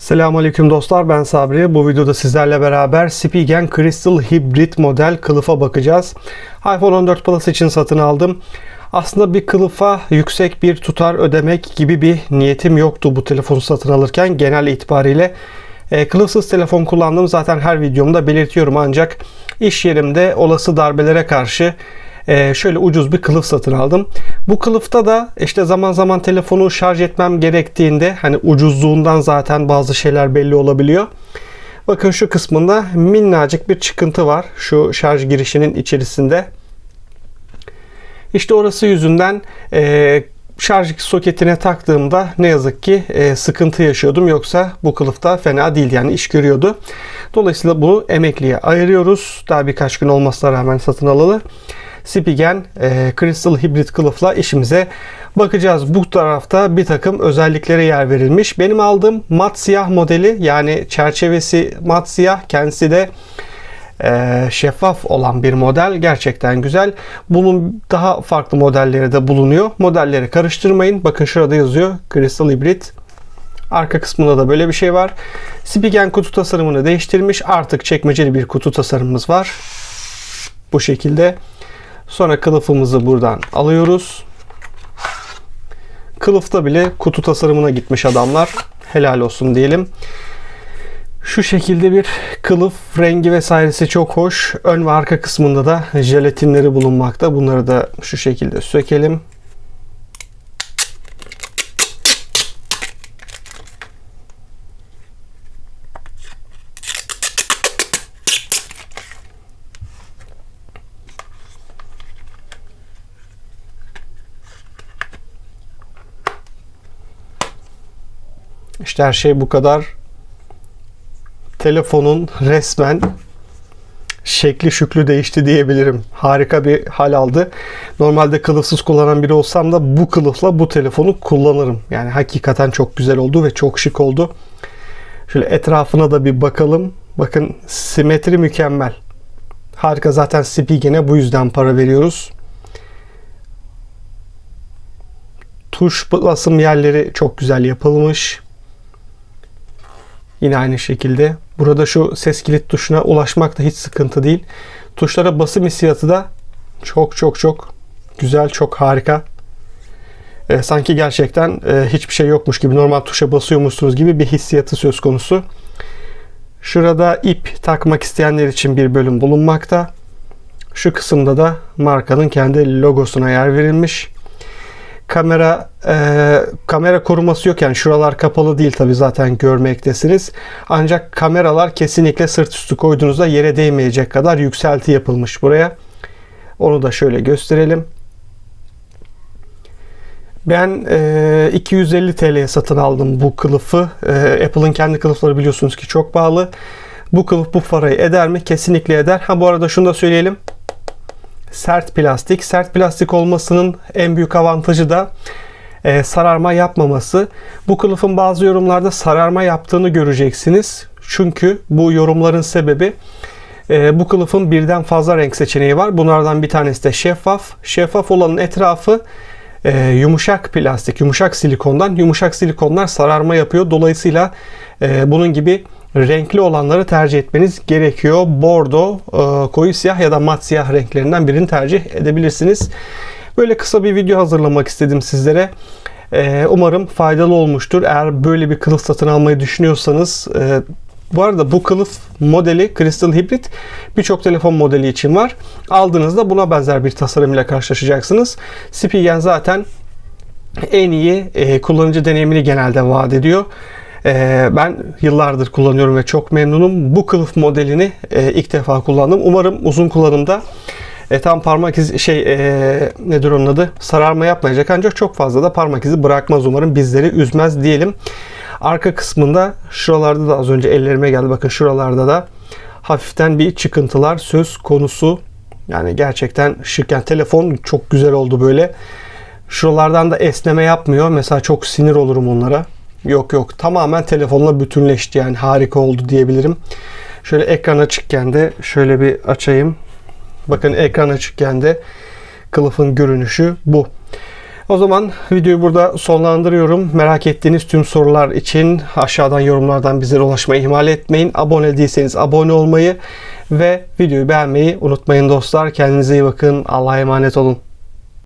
Selamünaleyküm dostlar ben Sabri. Bu videoda sizlerle beraber Spigen Crystal Hybrid model kılıfa bakacağız. iPhone 14 Plus için satın aldım. Aslında bir kılıfa yüksek bir tutar ödemek gibi bir niyetim yoktu bu telefonu satın alırken genel itibariyle. E, kılıfsız telefon kullandım zaten her videomda belirtiyorum ancak iş yerimde olası darbelere karşı e, şöyle ucuz bir kılıf satın aldım. Bu kılıfta da işte zaman zaman telefonu şarj etmem gerektiğinde hani ucuzluğundan zaten bazı şeyler belli olabiliyor. Bakın şu kısmında minnacık bir çıkıntı var. Şu şarj girişinin içerisinde. İşte orası yüzünden e, şarj soketine taktığımda ne yazık ki e, sıkıntı yaşıyordum. Yoksa bu kılıfta fena değil yani iş görüyordu. Dolayısıyla bunu emekliye ayırıyoruz. Daha birkaç gün olmasına rağmen satın alalı. Spigen e, Crystal Hybrid kılıfla işimize bakacağız. Bu tarafta bir takım özelliklere yer verilmiş. Benim aldığım mat siyah modeli yani çerçevesi mat siyah kendisi de e, şeffaf olan bir model. Gerçekten güzel. Bunun daha farklı modelleri de bulunuyor. Modelleri karıştırmayın. Bakın şurada yazıyor Crystal Hybrid. Arka kısmında da böyle bir şey var. Spigen kutu tasarımını değiştirmiş. Artık çekmeceli bir kutu tasarımımız var. Bu şekilde. Sonra kılıfımızı buradan alıyoruz. Kılıfta bile kutu tasarımına gitmiş adamlar. Helal olsun diyelim. Şu şekilde bir kılıf rengi vesairesi çok hoş. Ön ve arka kısmında da jelatinleri bulunmakta. Bunları da şu şekilde sökelim. İşte her şey bu kadar. Telefonun resmen şekli şüklü değişti diyebilirim. Harika bir hal aldı. Normalde kılıfsız kullanan biri olsam da bu kılıfla bu telefonu kullanırım. Yani hakikaten çok güzel oldu ve çok şık oldu. Şöyle etrafına da bir bakalım. Bakın simetri mükemmel. Harika zaten Spigen'e bu yüzden para veriyoruz. Tuş basım yerleri çok güzel yapılmış. Yine aynı şekilde. Burada şu ses kilit tuşuna ulaşmak da hiç sıkıntı değil. Tuşlara basım hissiyatı da çok çok çok güzel, çok harika. E, sanki gerçekten e, hiçbir şey yokmuş gibi, normal tuşa basıyormuşsunuz gibi bir hissiyatı söz konusu. Şurada ip takmak isteyenler için bir bölüm bulunmakta. Şu kısımda da markanın kendi logosuna yer verilmiş kamera e, kamera koruması yok yani şuralar kapalı değil tabi zaten görmektesiniz. Ancak kameralar kesinlikle sırt üstü koyduğunuzda yere değmeyecek kadar yükselti yapılmış buraya. Onu da şöyle gösterelim. Ben e, 250 TL'ye satın aldım bu kılıfı. E, Apple'ın kendi kılıfları biliyorsunuz ki çok pahalı. Bu kılıf bu parayı eder mi? Kesinlikle eder. Ha bu arada şunu da söyleyelim sert plastik. Sert plastik olmasının en büyük avantajı da e, sararma yapmaması. Bu kılıfın bazı yorumlarda sararma yaptığını göreceksiniz. Çünkü bu yorumların sebebi e, bu kılıfın birden fazla renk seçeneği var. Bunlardan bir tanesi de şeffaf. Şeffaf olanın etrafı e, yumuşak plastik, yumuşak silikondan. Yumuşak silikonlar sararma yapıyor. Dolayısıyla e, bunun gibi renkli olanları tercih etmeniz gerekiyor. Bordo, e, koyu siyah ya da mat siyah renklerinden birini tercih edebilirsiniz. Böyle kısa bir video hazırlamak istedim sizlere. E, umarım faydalı olmuştur. Eğer böyle bir kılıf satın almayı düşünüyorsanız e, bu arada bu kılıf modeli Crystal Hybrid birçok telefon modeli için var. Aldığınızda buna benzer bir tasarım ile karşılaşacaksınız. Spigen zaten en iyi kullanıcı deneyimini genelde vaat ediyor. Ee, ben yıllardır kullanıyorum ve çok memnunum. Bu kılıf modelini e, ilk defa kullandım. Umarım uzun kullanımda e, tam parmak izi şey e, nedir onun adı sararma yapmayacak ancak çok fazla da parmak izi bırakmaz umarım bizleri üzmez diyelim. Arka kısmında şuralarda da az önce ellerime geldi bakın şuralarda da hafiften bir çıkıntılar söz konusu. Yani gerçekten şık. Yani telefon çok güzel oldu böyle. Şuralardan da esneme yapmıyor. Mesela çok sinir olurum onlara. Yok yok tamamen telefonla bütünleşti yani harika oldu diyebilirim. Şöyle ekran açıkken de şöyle bir açayım. Bakın ekran açıkken de kılıfın görünüşü bu. O zaman videoyu burada sonlandırıyorum. Merak ettiğiniz tüm sorular için aşağıdan yorumlardan bizlere ulaşmayı ihmal etmeyin. Abone değilseniz abone olmayı ve videoyu beğenmeyi unutmayın dostlar. Kendinize iyi bakın. Allah'a emanet olun.